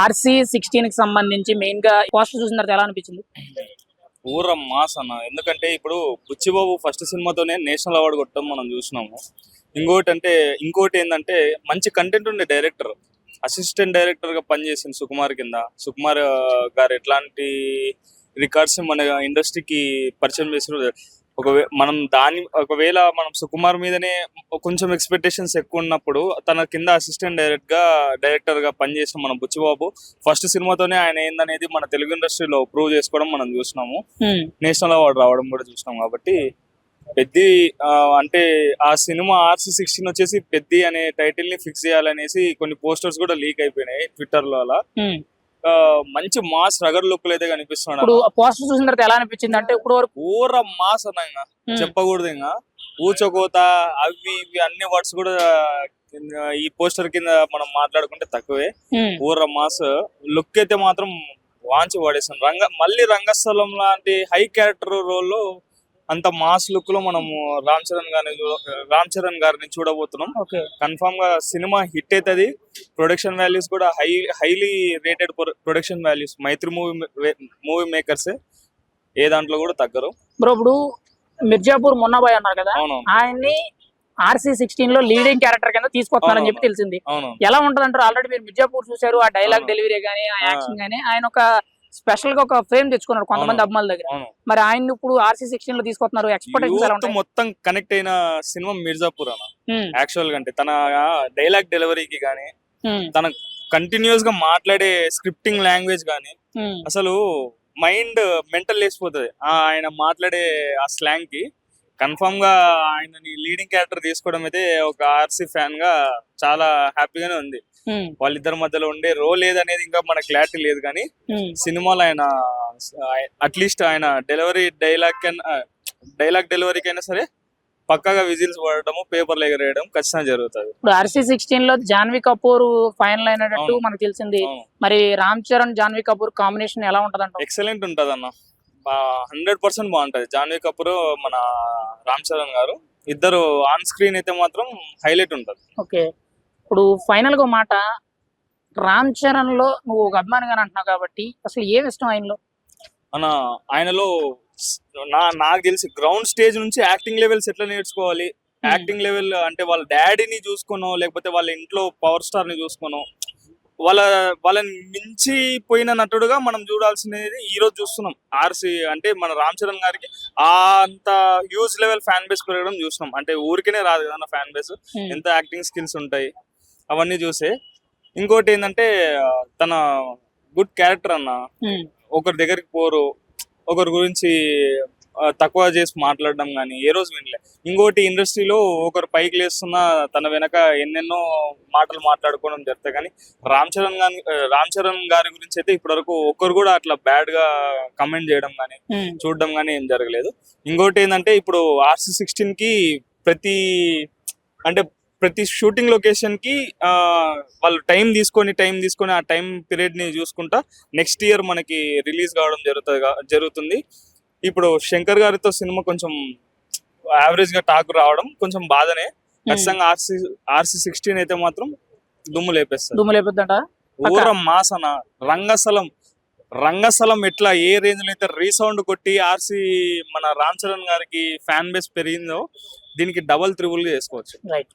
RC సిక్స్టీన్కి సంబంధించి మెయిన్గా poster చూసిన తర్వాత ఎలా అనిపించింది? ఊర మాస్ అన్న. ఎందుకంటే ఇప్పుడు బుచ్చిబాబు ఫస్ట్ సినిమాతోనే నేషనల్ అవార్డు కొట్టడం మనం చూసినాము. ఇంకోటి అంటే ఇంకోటి ఏంటంటే మంచి కంటెంట్ ఉండే డైరెక్టర్ అసిస్టెంట్ డైరెక్టర్గా పనిచేసింది సుకుమార్ కింద. సుకుమార్ గారు ఎట్లాంటి రికార్డ్స్ మన ఇండస్ట్రీకి పరిచయం చేసిన ఒకవే మనం దాని ఒకవేళ మనం సుకుమార్ మీదనే కొంచెం ఎక్స్పెక్టేషన్స్ ఎక్కువ ఉన్నప్పుడు తన కింద అసిస్టెంట్ డైరెక్ట్గా డైరెక్టర్గా పనిచేసిన మన బుచ్చిబాబు ఫస్ట్ సినిమాతోనే ఆయన ఏందనేది మన తెలుగు ఇండస్ట్రీలో ప్రూవ్ చేసుకోవడం మనం చూసినాము. నేషనల్ అవార్డు రావడం కూడా చూసినాం కాబట్టి పెద్ది అంటే ఆ సినిమా ఆర్సీ సిక్స్టీన్ వచ్చేసి పెద్ది అనే టైటిల్ని ఫిక్స్ చేయాలనేసి కొన్ని పోస్టర్స్ కూడా లీక్ అయిపోయినాయి ట్విట్టర్లో అలా మంచి మాస్ రగర్ లుక్ అయితే ఇప్పుడు కనిపిస్తున్నాడు పోస్టర్ చూసిన తర్వాత ఎలా అనిపించింది అంటే ఇప్పుడు వరకు ఊర మాస్ అన్న ఇంకా. చెప్పకూడదు ఇంకా. ఊచకోత అవి ఇవి అన్ని వర్డ్స్ కూడా ఈ పోస్టర్ కింద మనం మాట్లాడుకుంటే తక్కువే. ఊర మాస్ లుక్ అయితే మాత్రం వాంచి పడేస్తాం రంగ మళ్ళీ రంగస్థలం లాంటి హై క్యారెక్టర్ రోల్లో అంత మాస్ లుక్లో మనము రామ్ చరణ్ గారిని రామ్ చరణ్ గారిని చూడబోతున్నాం. కన్ఫామ్గా సినిమా హిట్ అవుతుంది ప్రొడక్షన్ వాల్యూస్ కూడా high highly rated production values Mythri movie movie makers ఏ. దాంట్లో కూడా తగ్గరు. బ్రో ఇప్పుడు మిర్జాపూర్ మొన్నబాయ్ అన్నారు కదా? ఆయన్ని ఆర్సీ సిక్స్టీన్లో లీడింగ్ క్యారెక్టర్ కింద తీసుకొస్తున్నారని చెప్పి తెలిసింది. ఎలా ఉంటది అంటారు ఆల్రెడీ మీరు మిర్జాపూర్ చూశారు ఆ డైలాగ్. డెలివరీ గానీ ఆ. యాక్షన్ గానీ. ఆయన ఒక స్పెషల్గా ఒక ఫ్రేమ్ తెచ్చుకున్నారు కొంతమంది. అభిమానుల దగ్గర మరి ఆయన ఇప్పుడు ఆర్సీ సిక్స్టీన్లో తీసుకొస్తున్నారు ఉంటాయి మొత్తం కనెక్ట్ అయిన సినిమా మిర్జాపూర్ అన్న. యాక్చువల్గా అంటే తన డైలాగ్ డెలివరీకి హ్మ్. తన కంటిన్యూస్గా మాట్లాడే స్క్రిప్టింగ్ లాంగ్వేజ్ హ్మ్. అసలు మైండ్ మెంటల్ లేసిపోతుంది ఆయన మాట్లాడే ఆ స్లాంగ్కి కన్ఫర్మ్గా ఆయనని లీడింగ్ క్యారెక్టర్ తీసుకోవడం అయితే ఒక ఆర్సీ ఫ్యాన్గా చాలా హ్యాపీగానే ఉంది. వాళ్ళిద్దరి మధ్యలో ఉండే రోల్ ఏదనేది ఇంకా మన క్లారిటీ లేదు కానీ. సినిమాలో ఆయన అట్లీస్ట్ ఆయన డెలివరీ డైలాగ్ డైలాగ్ డెలివరీకి అయినా సరే పక్కాగా విజిల్స్ పడటము పేపర్లు ఎగరేయడం ఖచ్చితంగా జరుగుతుంది ఇప్పుడు ఆర్సీ సిక్స్టీన్లో జాన్వీ కపూర్ ఫైనల్ అయినట్టు. మనకు తెలిసింది మరి రామ్ చరణ్ జాన్వీ కపూర్ కాంబినేషన్ ఎలా ఉంటది అంటారు ఎక్సలెంట్ ఉంటది అన్న హండ్రెడ్ పర్సెంట్ బాగుంటది. జాన్వీ కపూర్ మన రామ్ చరణ్ గారు. ఇద్దరు ఆన్ స్క్రీన్ అయితే మాత్రం హైలైట్ ఉంటది. ఓకే. ఇప్పుడు ఫైనల్గా మాట. రామ్ చరణ్లో నువ్వు ఒక అభిమానిగా అంటున్నావు కాబట్టి అసలు ఏమి ఇష్టం ఆయనలో? మన ఆయనలో నా నాకు తెలిసి గ్రౌండ్ స్టేజ్ నుంచి యాక్టింగ్ లెవెల్స్ ఎట్లా నేర్చుకోవాలి? యాక్టింగ్ లెవెల్ అంటే వాళ్ళ డాడీని చూసుకునో లేకపోతే వాళ్ళ ఇంట్లో పవర్ స్టార్ని చూసుకునో వాళ్ళ వాళ్ళని మించి పోయిన నటుడుగా మనం చూడాల్సినది ఈ రోజు చూస్తున్నాం. ఆర్సి అంటే మన రామ్ చరణ్ గారికి ఆ అంత హ్యూజ్ లెవెల్ ఫ్యాన్ బేస్ పెరగడం చూస్తున్నాం. అంటే ఊరికనే రాదు కదా ఫ్యాన్ బేస్ హ్మ్. ఎంత యాక్టింగ్ స్కిల్స్ ఉంటాయి అవన్నీ చూసే. ఇంకోటి ఏంటంటే తన గుడ్ క్యారెక్టర్ అన్న. హ్మ్. ఒకరి దగ్గరికి పోరు ఒకరి గురించి తక్కువ చేసి మాట్లాడడం కానీ ఏ రోజు వినలే. ఇంకోటి ఇండస్ట్రీలో ఒకరు పైకి లేస్తున్నా తన వెనక ఎన్నెన్నో మాటలు మాట్లాడుకోవడం జరుగుతాయి కానీ రామ్ చరణ్ గారి రామ్ చరణ్ గారి గురించి అయితే ఇప్పటివరకు ఒక్కరు కూడా అట్లా బ్యాడ్గా కమెంట్ చేయడం కానీ. చూడడం కానీ ఏం జరగలేదు. ఇంకోటి ఏంటంటే ఇప్పుడు ఆర్సీ సిక్స్టీన్కి ప్రతి అంటే ప్రతి షూటింగ్ లొకేషన్కి వాళ్ళు టైం తీసుకొని టైం తీసుకొని ఆ టైం పీరియడ్ని చూసుకుంటా నెక్స్ట్ ఇయర్ మనకి రిలీజ్ కావడం జరుగుతుంది జరుగుతుంది. ఇప్పుడు శంకర్ గారితో సినిమా కొంచెం యావరేజ్గా టాక్ రావడం కొంచెం బాధనే. ఖచ్చితంగా ఆర్సీ ఆర్సీ సిక్స్టీన్ అయితే మాత్రం దుమ్ము లేపేస్తారు దుమ్ము లేపుద్దంట ఊర మాసన రంగస్థలం రంగస్థలం ఎట్లా ఏ రేంజ్లో అయితే రీసౌండ్ కొట్టి ఆర్సీ మన రామ్ చరణ్ గారికి ఫ్యాన్ బేస్ పెరిగిందో దీనికి డబల్ త్రిబుల్ చేసుకోవచ్చు. రైట్